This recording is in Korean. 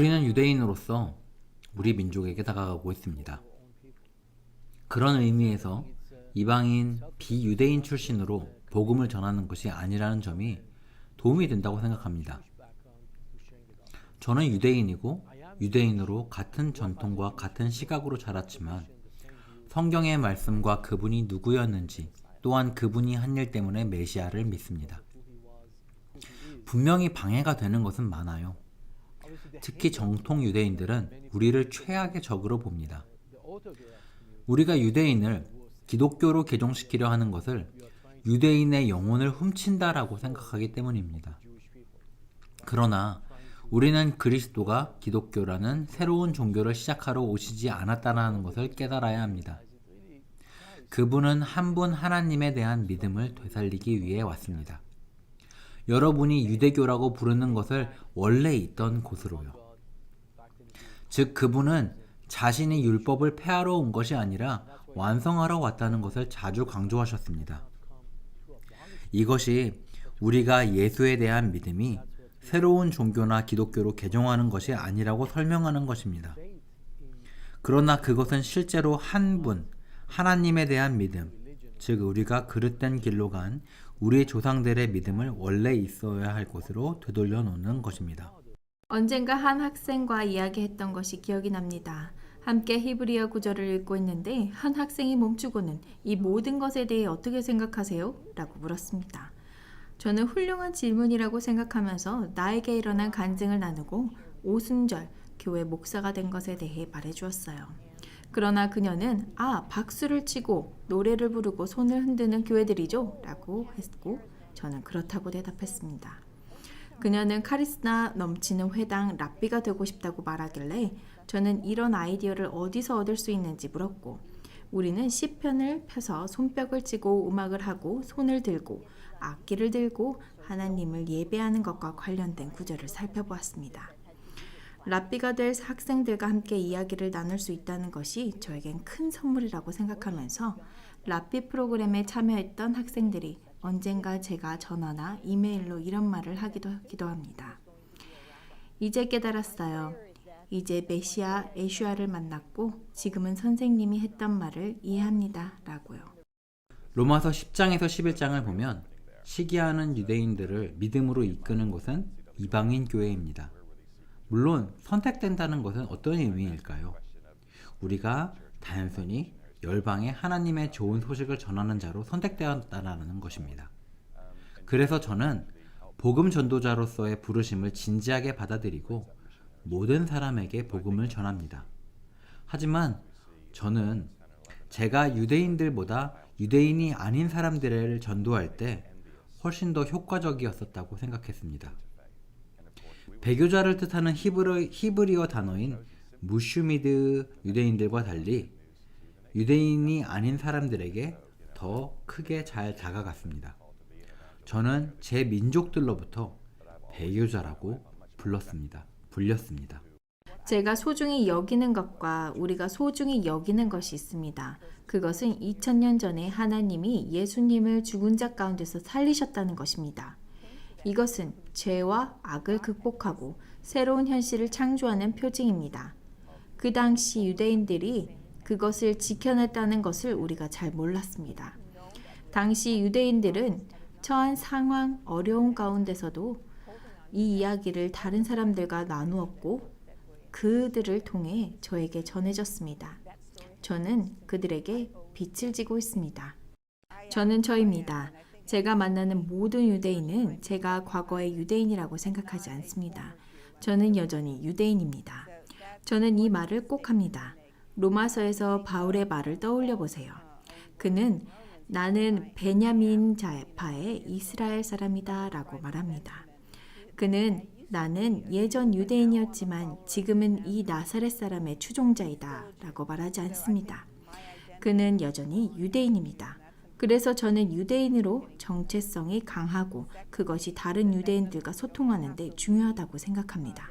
우리는 유대인으로서 우리 민족에게 다가가고 있습니다. 그런 의미에서 이방인 비유대인 출신으로 복음을 전하는 것이 아니라는 점이 도움이 된다고 생각합니다. 저는 유대인이고 유대인으로 같은 전통과 같은 시각으로 자랐지만 성경의 말씀과 그분이 누구였는지 또한 그분이 한 일 때문에 메시아를 믿습니다. 분명히 방해가 되는 것은 많아요. 특히 정통 유대인들은 우리를 최악의 적으로 봅니다. 우리가 유대인을 기독교로 개종시키려 하는 것을 유대인의 영혼을 훔친다라고 생각하기 때문입니다. 그러나 우리는 그리스도가 기독교라는 새로운 종교를 시작하러 오시지 않았다는 것을 깨달아야 합니다. 그분은 한 분 하나님에 대한 믿음을 되살리기 위해 왔습니다. 여러분이 유대교라고 부르는 것을 원래 있던 곳으로요. 즉, 그분은 자신이 율법을 폐하러 온 것이 아니라 완성하러 왔다는 것을 자주 강조하셨습니다. 이것이 우리가 예수에 대한 믿음이 새로운 종교나 기독교로 개종하는 것이 아니라고 설명하는 것입니다. 그러나 그것은 실제로 한 분, 하나님에 대한 믿음, 즉 우리가 그릇된 길로 간 우리 조상들의 믿음을 원래 있어야 할 곳으로 되돌려 놓는 것입니다. 언젠가 한 학생과 이야기했던 것이 기억이 납니다. 함께 히브리어 구절을 읽고 있는데 한 학생이 멈추고는 이 모든 것에 대해 어떻게 생각하세요? 라고 물었습니다. 저는 훌륭한 질문이라고 생각하면서 나에게 일어난 간증을 나누고 오순절 교회 목사가 된 것에 대해 말해 주었어요. 그러나 그녀는 아 박수를 치고 노래를 부르고 손을 흔드는 교회들이죠 라고 했고 저는 그렇다고 대답했습니다. 그녀는 카리스마 넘치는 회당 랍비가 되고 싶다고 말하길래 저는 이런 아이디어를 어디서 얻을 수 있는지 물었고 우리는 시편을 펴서 손뼉을 치고 음악을 하고 손을 들고 악기를 들고 하나님을 예배하는 것과 관련된 구절을 살펴보았습니다. 랍비가 될 학생들과 함께 이야기를 나눌 수 있다는 것이 저에겐 큰 선물이라고 생각하면서 랍비 프로그램에 참여했던 학생들이 언젠가 제가 전화나 이메일로 이런 말을 하기도 하기도 합니다. 이제 깨달았어요. 이제 메시아 에슈아를 만났고 지금은 선생님이 했던 말을 이해합니다. 라고요. 로마서 10장에서 11장을 보면 시기하는 유대인들을 믿음으로 이끄는 곳은 이방인 교회입니다. 물론 선택된다는 것은 어떤 의미일까요? 우리가 단순히 열방에 하나님의 좋은 소식을 전하는 자로 선택되었다는 것입니다. 그래서 저는 복음 전도자로서의 부르심을 진지하게 받아들이고 모든 사람에게 복음을 전합니다. 하지만 저는 제가 유대인들보다 유대인이 아닌 사람들을 전도할 때 훨씬 더 효과적이었었다고 생각했습니다. 배교자를 뜻하는 히브리, 히브리어 단어인 무슈미드 유대인들과 달리 유대인이 아닌 사람들에게 더 크게 잘 다가갔습니다. 저는 제 민족들로부터 배교자라고 불렀습니다. 불렸습니다. 제가 소중히 여기는 것과 우리가 소중히 여기는 것이 있습니다. 그것은 2000년 전에 하나님이 예수님을 죽은 자 가운데서 살리셨다는 것입니다. 이것은 죄와 악을 극복하고 새로운 현실을 창조하는 표징입니다. 그 당시 유대인들이 그것을 지켜냈다는 것을 우리가 잘 몰랐습니다. 당시 유대인들은 처한 상황, 어려운 가운데서도 이 이야기를 다른 사람들과 나누었고 그들을 통해 저에게 전해졌습니다. 저는 그들에게 빛을 지고 있습니다. 저는 저입니다. 제가 만나는 모든 유대인은 제가 과거의 유대인이라고 생각하지 않습니다. 저는 여전히 유대인입니다. 저는 이 말을 꼭 합니다. 로마서에서 바울의 말을 떠올려 보세요. 그는 나는 베냐민 자파의 이스라엘 사람이다 라고 말합니다. 그는 나는 예전 유대인이었지만 지금은 이 나사렛 사람의 추종자이다 라고 말하지 않습니다. 그는 여전히 유대인입니다. 그래서 저는 유대인으로 정체성이 강하고 그것이 다른 유대인들과 소통하는데 중요하다고 생각합니다.